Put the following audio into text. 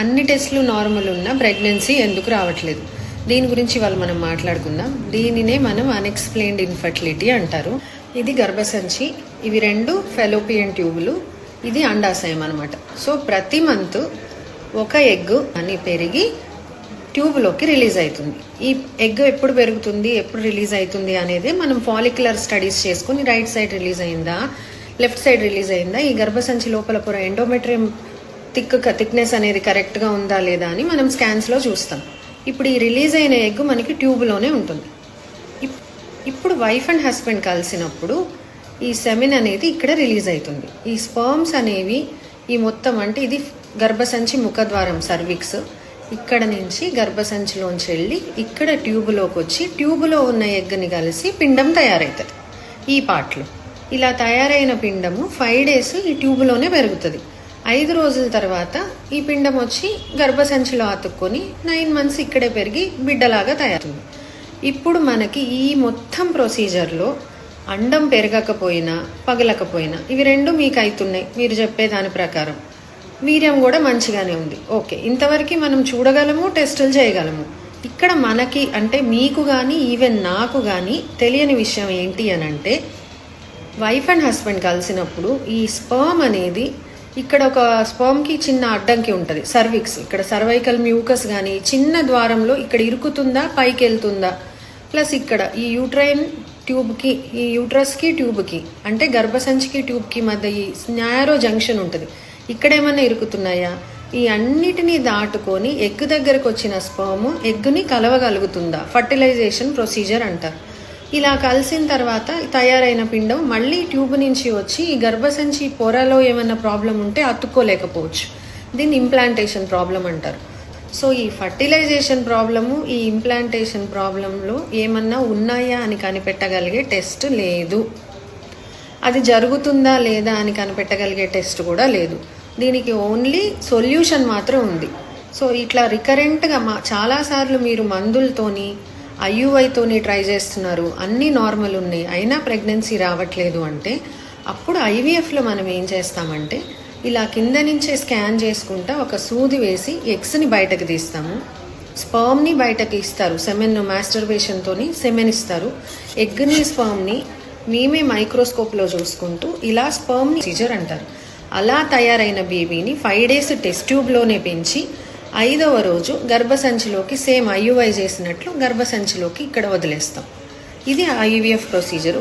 అన్ని టెస్టులు నార్మల్ ఉన్న ప్రెగ్నెన్సీ ఎందుకు రావట్లేదు? దీని గురించి వాళ్ళు మనం మాట్లాడుకుందాం. దీనినే మనం అన్ఎక్స్ప్లెయిన్డ్ ఇన్ఫర్టిలిటీ అంటారు. ఇది గర్భసంచి ఇవి రెండు ఫెలోపియన్ ట్యూబులు ఇది అండాశయం అనమాట సో ప్రతి మంత్ ఒక ఎగ్ అని పెరిగి ట్యూబ్లోకి రిలీజ్ అవుతుంది. ఈ ఎగ్ ఎప్పుడు పెరుగుతుంది ఎప్పుడు రిలీజ్ అవుతుంది అనేది మనం ఫాలిక్యులర్ స్టడీస్ చేసుకుని రైట్ సైడ్ రిలీజ్ అయిందా లెఫ్ట్ సైడ్ రిలీజ్ అయిందా ఈ గర్భసంచి లోపల పొర ఎండోమెట్రియం థిక్ థిక్నెస్ అనేది కరెక్ట్గా ఉందా లేదా అని మనం స్కాన్స్లో చూస్తాం. ఇప్పుడు ఈ రిలీజ్ అయిన ఎగ్ మనకి ట్యూబ్లోనే ఉంటుంది. ఇప్- ఇప్పుడు వైఫ్ అండ్ హస్బెండ్ కలిసినప్పుడు ఈ సెమిన్ అనేది ఇక్కడ రిలీజ్ అవుతుంది. ఈ స్పర్మ్స్ అనేవి ఈ మొత్తం అంటే ఇది గర్భసంచి ముఖద్వారం సర్విక్స్ ఇక్కడ నుంచి గర్భసంచిలోంచి వెళ్ళి ఇక్కడ ట్యూబ్లోకి వచ్చి ట్యూబ్లో ఉన్న ఎగ్ని కలిసి పిండం తయారవుతుంది. ఈ పార్ట్లో ఇలా తయారైన పిండము ఫైవ్ డేస్ ఈ ట్యూబ్లోనే పెరుగుతుంది. ఐదు రోజుల తర్వాత ఈ పిండం వచ్చి గర్భసంచిలో అతుక్కొని నైన్ మంత్స్ ఇక్కడే పెరిగి బిడ్డలాగా తయారుంది ఇప్పుడు మనకి ఈ మొత్తం ప్రొసీజర్లో అండం పెరగకపోయినా పగలకపోయినా ఇవి రెండు మీకు అవుతున్నాయి మీరు చెప్పే దాని ప్రకారం. వీర్యం కూడా మంచిగానే ఉంది. ఓకే ఇంతవరకు మనం చూడగలము టెస్టులు చేయగలము. ఇక్కడ మనకి అంటే మీకు కానీ ఈవెన్ నాకు కానీ తెలియని విషయం ఏంటి అని అంటే వైఫ్ అండ్ హస్బెండ్ కలిసినప్పుడు ఈ స్పర్మ్ అనేది ఇక్కడ ఒక స్పర్మ్కి చిన్న అడ్డంకి ఉంటుంది. సర్విక్స్. ఇక్కడ సర్వైకల్ మ్యూకస్ కానీ చిన్న ద్వారంలో ఇక్కడ ఇరుకుతుందా పైకి వెళ్తుందా ప్లస్ ఇక్కడ ఈ యూట్రైన్ ట్యూబ్కి ఈ యూట్రస్కి ట్యూబ్కి అంటే గర్భసంచికి ట్యూబ్కి మధ్య ఈ న్యారో జంక్షన్ ఉంటుంది. ఇక్కడ ఏమైనా ఇరుకుతున్నాయా? ఈ అన్నిటినీ దాటుకొని ఎగ్ దగ్గరకు వచ్చిన స్పర్మ్ ఎగ్ని కలవగలుగుతుందా? ఫర్టిలైజేషన్ ప్రొసీజర్ అంటారు. ఇలా కలిసిన తర్వాత తయారైన పిండం మళ్ళీ ట్యూబ్ నుంచి వచ్చి ఈ గర్భసంచి పొరలో ఏమైనా ప్రాబ్లం ఉంటే అతుక్కోలేకపోవచ్చు. దీన్ని ఇంప్లాంటేషన్ ప్రాబ్లం అంటారు. సో ఈ ఫర్టిలైజేషన్ ప్రాబ్లము ఈ ఇంప్లాంటేషన్ ప్రాబ్లంలో ఏమన్నా ఉన్నాయా అని కనిపెట్టగలిగే టెస్ట్ లేదు. అది జరుగుతుందా లేదా అని కనిపెట్టగలిగే టెస్ట్ కూడా లేదు. దీనికి ఓన్లీ సొల్యూషన్ మాత్రం ఉంది. సో ఇట్లా రికరెంట్గా మా చాలాసార్లు మీరు మందులతోని ఐయుఐతోనే ట్రై చేస్తున్నారు. అన్నీ నార్మల్ ఉన్నాయి. అయినా ప్రెగ్నెన్సీ రావట్లేదు అంటే అప్పుడు ఐవీఎఫ్లో మనం ఏం చేస్తామంటే ఇలా కింద నుంచే స్కాన్ చేసుకుంటా ఒక సూది వేసి ఎగ్స్ని బయటకు తీస్తాము. స్పర్మ్ని బయటకి ఇస్తారు. సెమెన్ మాస్టర్బేషన్తోని సెమెన్ ఇస్తారు. ఎగ్ని స్పర్మ్ని మేమే మైక్రోస్కోప్లో చూసుకుంటూ ఇలా స్పర్మ్ని సీజర్ అంటారు. అలా తయారైన బేబీని ఫైవ్ డేస్ టెస్ట్ ట్యూబ్లోనే పెంచి ఐదవ రోజు గర్భసంచిలోకి సేమ్ ఐయుఐ చేసినట్లు గర్భసంచిలోకి ఇక్కడ వదిలేస్తాం. ఇది ఐవీఎఫ్ ప్రొసీజరు.